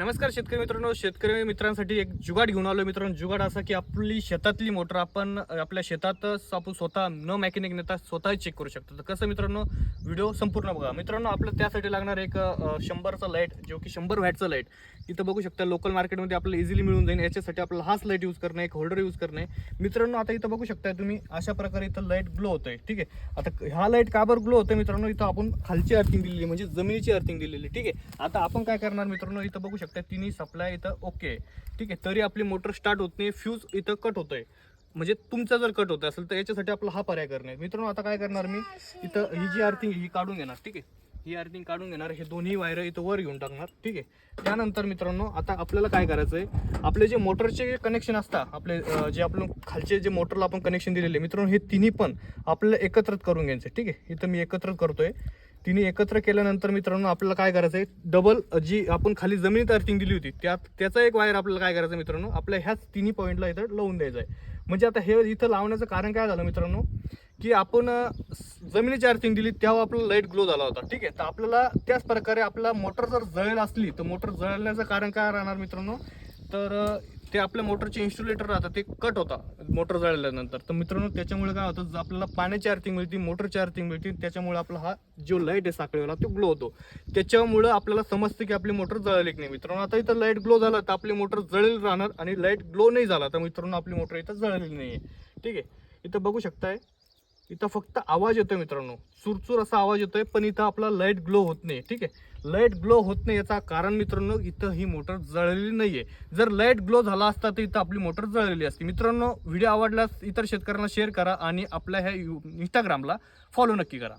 नमस्कार शेतकरी मित्रांनो शेतकरी मित्रांसाठी एक जुगाड घेऊन आलो मित्रांनो. जुगाड असा की आपली शेतातली मोटर आपण आपल्या शेतातच आपण स्वतः न मॅकॅनिक नेता स्वतः चेक करू शकतो. तर कसं मित्रांनो व्हिडिओ संपूर्ण बघा. मित्रांनो आपलं त्यासाठी लागणार एक शंभरचं शंभरचा लाइट जो की शंभर व्हॅटचं लाइट इथं बघू शकता लोकल मार्केटमध्ये आपल्याला इझिली मिळून जाईल. याच्यासाठी आपल्याला हाच लाइट यूज करणं एक होल्डर यूज करणं. आहे मित्रांनो आता इथं बघू शकता तुम्ही अशा प्रकारे इथं लाइट ग्लो होतोय ठीक आहे? आता ह्या लाइट का बरं ग्लो होतं मित्रांनो? इथं आपण खालची अर्थिंग दिलेली म्हणजे जमिनीची अर्थिंग दिलेली ठीक आहे? आता आपण काय करणार मित्रांनो? इथं बघू शकता तिन्ही सप्लाय इथं ओके ठीक आहे तरी आपली मोटर स्टार्ट होत नाही फ्यूज इथं कट होतोय. म्हणजे तुमचा जर कट होत असेल तर याच्यासाठी आपला हा पर्याय करणे मित्रांनो आता काय करणार मी? इथं ही जी अर्थिंग ही काढून घेणार ठीक आहे? ही अर्थिंग काढून घेणार हे दोन्ही वायर इथं वर घेऊन टाकणार ठीक आहे? त्यानंतर मित्रांनो आता आपल्याला काय करायचं आहे आपले जे मोटरचे कनेक्शन असतात आपले जे आपण खालचे जे मोटरला आपण कनेक्शन दिलेले मित्रांनो हे तिन्ही पण आपल्याला एकत्रित करून घ्यायचं आहे, ठीक आहे? इथं मी एकत्रित करतोय. तिने एकत्र केल्यानंतर मित्रांनो आपल्याला काय करायचं आहे डबल जी आपण खाली जमिनीत अर्थिंग दिली होती त्यात त्याचा एक वायर आपल्याला काय करायचं आहे मित्रांनो? आपल्या ह्याच तिन्ही पॉईंटला इथं लावून द्यायचं आहे म्हणजे आता हे इथं लावण्याचं कारण काय झालं मित्रांनो? की आपण जमिनीची अर्थिंग दिली तेव्हा आपला लाइट ग्लो झाला होता. ठीक आहे? तर आपल्याला त्याच प्रकारे आपला मोटर जर जळेल असली तर मोटर जळण्याचं कारण काय राहणार मित्रांनो? तर ते आपल्या मोटरचे इन्स्ट्युलेटर राहतात ते कट होता मोटर जळल्यानंतर. तर मित्रांनो त्याच्यामुळे काय होतं जर आपल्याला पाण्याची अर्थिंग मिळते मोटरची अर्थिंग मिळते त्याच्यामुळे आपला हा जो लाइट आहे साखळीवाला तो ग्लो होतो. त्याच्यामुळं आपल्याला समजतं की आपली मोटर जळली की नाही. मित्रांनो आता इथं लाइट ग्लो झाला तर आपली मोटर जळेल राहणार आणि लाइट ग्लो नाही झाला तर मित्रांनो आपली मोटर इथं जळलेली नाही आहे ठीक आहे? इथं बघू शकताय इथं फक्त आवाज येतोय मित्रांनो. चुरचूर असा आवाज येतोय पण इथं आपला लाइट ग्लो होत नाही ठीक आहे? लाइट ग्लो होत नाही याचा कारण मित्रांनो इथं ही मोटर जळलेली नाहीये. जर लाइट ग्लो झाला असता तर इथं आपली मोटर जळलेली असती. मित्रांनो व्हिडिओ आवडल्यास इतर शेतकऱ्यांना शेअर करा आणि आपल्या ह्या इंस्टाग्रामला फॉलो नक्की करा.